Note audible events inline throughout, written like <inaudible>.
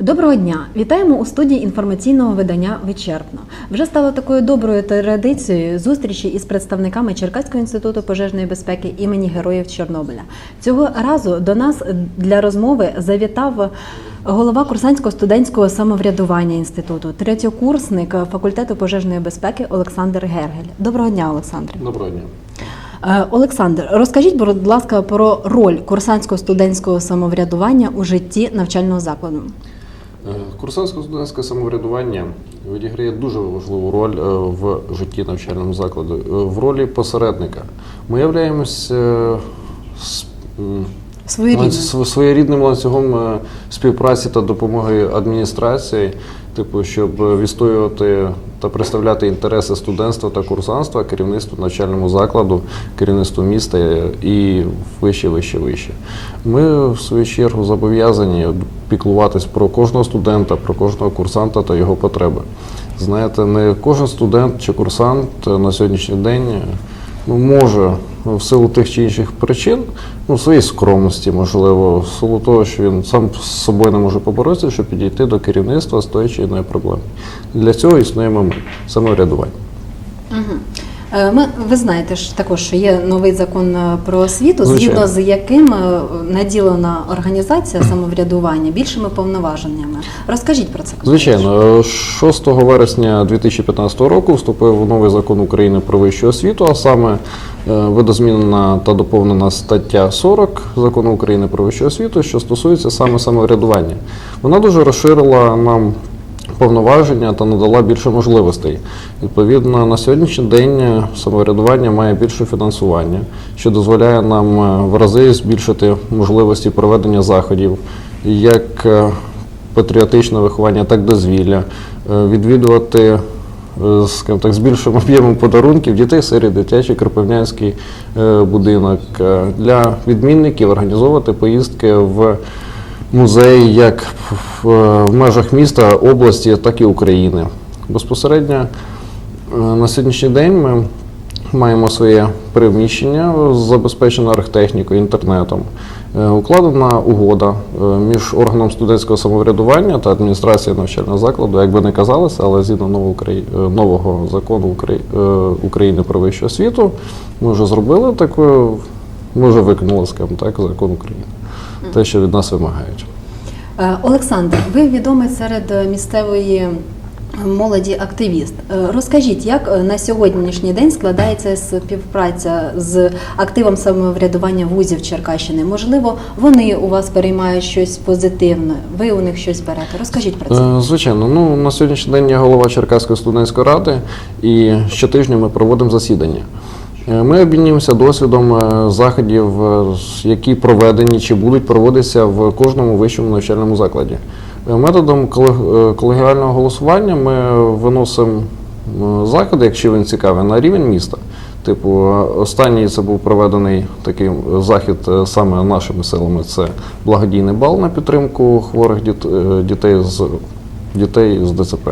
Доброго дня! Вітаємо у студії інформаційного видання Вичерпно. Вже стало такою доброю традицією зустрічі із представниками Черкаського інституту пожежної безпеки імені Героїв Чорнобиля. Цього разу до нас для розмови завітав голова курсантського студентського самоврядування інституту, третьокурсник факультету пожежної безпеки Олександр Гергель. Доброго дня, Олександр. Доброго дня. Е, Олександр, розкажіть, будь ласка, про роль курсантського студентського самоврядування у житті навчального закладу. Е, Курсантське студентське самоврядування відіграє дуже важливу роль е, в житті навчального закладу. Е, В ролі посередника ми являємось е, Своєрідним. ланцюгом співпраці та допомоги адміністрації, типу, щоб відстоювати та представляти інтереси студентства та курсантства, керівництву навчальному закладу, керівництву міста і вище, вище, вище. Ми, в свою чергу, зобов'язані піклуватись про кожного студента, про кожного курсанта та його потреби. Знаєте, не кожен студент чи курсант на сьогоднішній день ну, може в силу тих чи інших причин, ну, своїй скромності, можливо, в силу того, що він сам з собою не може поборотися, щоб підійти до керівництва з тої чи іної проблеми. Для цього існуємо ми, самоврядування. Мгм. Е, Ми, ви знаєте ж також, що є новий закон е, про освіту, згідно з яким е, наділена організація самоврядування більшими повноваженнями. Розкажіть про це. Звичайно, е, 6 вересня 2015 року вступив новий закон України про вищу освіту, а саме видозмінена та доповнена стаття 40 закону України про вищу освіту, що стосується саме самоврядування. Вона дуже розширила нам повноваження та надала більше можливостей. Відповідно, на сьогоднішній день е, самоврядування має більше фінансування, що дозволяє нам е, в рази збільшити можливості проведення заходів, як е, патріотичне виховання, так дозвілля, відвідувати скажімо так, з більшим об'ємом подарунків дітей серед дитячий Кропивнянський будинок. Для відмінників організовувати поїздки в музеї як в, е, в межах міста, області, так і України. Безпосередньо е, на сьогоднішній день ми маємо своє приміщення забезпечене архтехнікою, інтернетом. Е, Укладена угода між органом студентського самоврядування та адміністрацією навчального закладу, як би не казалося, але згідно нового, закону Украї- України про вищу освіту, ми вже зробили таку, ми вже виконали, скажімо так, закон України. Те, що від нас вимагають. Е, Олександр, ви відомий серед місцевої молоді активіст. Е, Розкажіть, як на сьогоднішній день складається співпраця з активом самоврядування вузів Черкащини? Можливо, вони у вас переймають щось позитивне, ви у них щось берете. Розкажіть про це. Е, Звичайно, ну на сьогоднішній день я голова Черкаської студентської ради, і щотижня ми проводимо засідання. Е, Ми обмінюємося досвідом е, заходів, е, які проведені чи будуть проводитися в кожному вищому навчальному закладі. Методом колегіального голосування ми виносимо заходи, якщо він цікавий, на рівень міста. Типу, останній це був проведений такий захід саме нашими силами. Це благодійний бал на підтримку хворих дітей з дітей з ДЦП.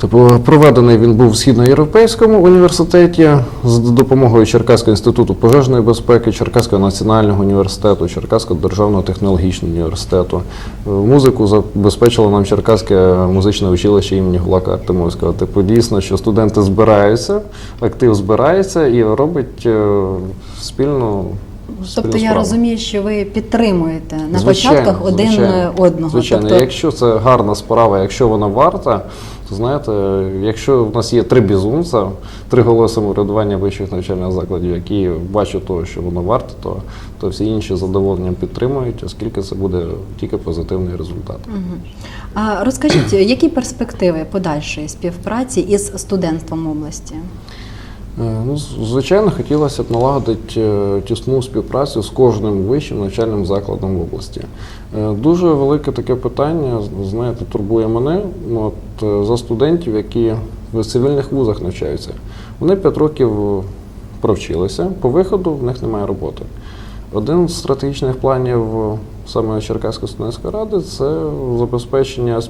Типу, проведений він був в Східноєвропейському університеті з допомогою Черкаського інституту пожежної безпеки, Черкаського національного університету, Черкаського державного технологічного університету. Е, Музику забезпечило нам Черкаське музичне училище імені Гулака Артемовського. Типу, дійсно, що студенти збираються, актив збирається і робить е, спільну. Тобто я справу. розумію, що ви підтримуєте на Звичайно, початках один звичайно. е, одного. Звичайно, Тобто, якщо це гарна справа, якщо вона варта, знаєте, якщо в нас є три бізунця, три голови самоврядування вищих навчальних закладів, які бачать того, що воно варто, то, то всі інші задоволенням підтримують, оскільки це буде тільки позитивний результат. Угу. А розкажіть, які перспективи подальшої співпраці із студентством області? Е, Ну, звичайно, хотілося б налагодити е, тісну співпрацю з кожним вищим навчальним закладом в області. Е, Дуже велике таке питання, знаєте, турбує мене ну, от, за студентів, які в цивільних вузах навчаються. Вони 5 років провчилися, по виходу в них немає роботи. Один з стратегічних планів саме Черкаської студентської ради це забезпечення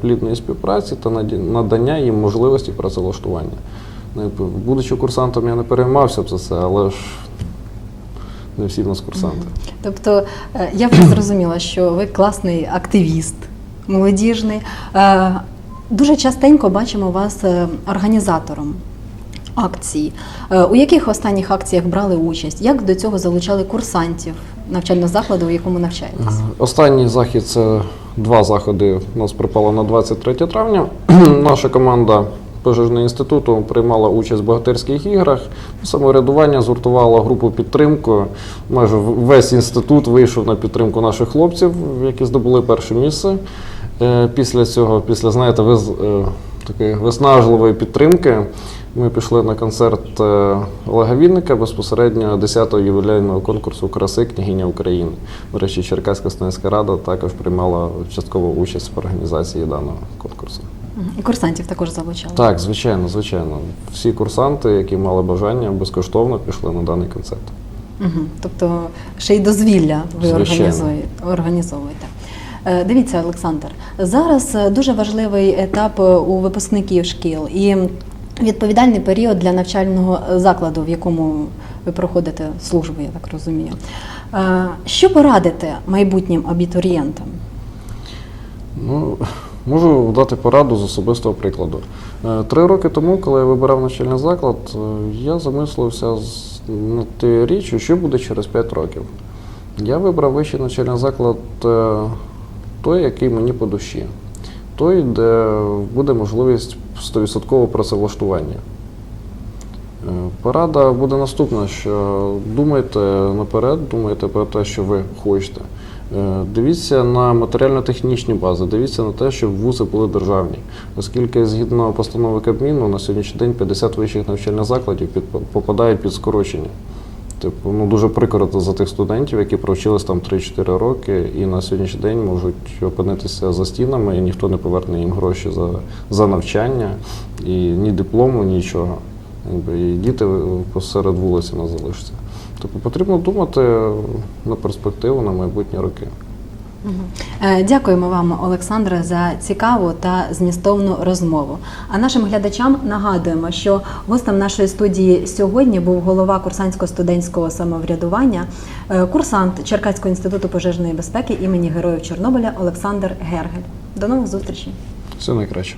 плідної співпраці та надання їм можливості працевлаштування. Ну, Будучи курсантом, я не переймався б за це, але ж не всі в нас курсанти. Тобто е, я вже зрозуміла, що ви класний активіст, молодіжний. Е, Дуже частенько бачимо вас е, організатором акцій. У яких останніх акціях брали участь? Як до цього залучали курсантів навчального закладу, у якому навчаєтесь? Останній захід це два заходи. У нас припало на 23 травня. <clears throat> Наша команда пожежного інституту приймала участь в богатирських іграх. Самоврядування згуртувало групу підтримку. Майже весь інститут вийшов на підтримку наших хлопців, які здобули перше місце. Е, Після цього, після знаєте, ви е, такої виснажливої підтримки, ми пішли на концерт е, Олега Вінника безпосередньо 10-го ювілейного конкурсу краси княгиня України. До речі, Черкаська студентська рада також приймала часткову участь в організації даного конкурсу. І курсантів також залучали. Так, звичайно, звичайно. Всі курсанти, які мали бажання, безкоштовно пішли на даний концерт. Мгм. Тобто ще й дозвілля ви організовуєте. Е, Дивіться, Олександр, зараз е, дуже важливий етап е, у випускників шкіл і відповідальний період для навчального закладу, в якому ви проходите службу, я так розумію. Що порадите майбутнім абітурієнтам? Ну, можу дати пораду з особистого прикладу. Три роки тому, коли я вибирав навчальний заклад, я замислився над тією річчю, що буде через 5 років. Я вибрав вищий навчальний заклад той, який мені по душі, той, де буде можливість 100% працевлаштування. Е, Порада буде наступна, що думайте наперед, думайте про те, що ви хочете. Е, Дивіться на матеріально-технічні бази, дивіться на те, щоб вузи були державні. Оскільки згідно постанови Кабміну на сьогоднішній день 50 вищих навчальних закладів попадають під скорочення. Типу, ну дуже прикро за тих студентів, які провчились там 3-4 роки, і на сьогоднішній день можуть опинитися за стінами, і ніхто не поверне їм гроші за, за навчання, і ні диплому, нічого. І діти посеред вулиці не залишаться. Тобто потрібно думати на перспективу, на майбутні роки. Е, Дякуємо вам, Олександре, за цікаву та змістовну розмову. А нашим глядачам нагадуємо, що гостем нашої студії сьогодні був голова курсантського студентського самоврядування, е, курсант Черкаського інституту пожежної безпеки імені Героїв Чорнобиля Олександр Гергель. До нових зустрічей! Все найкраще.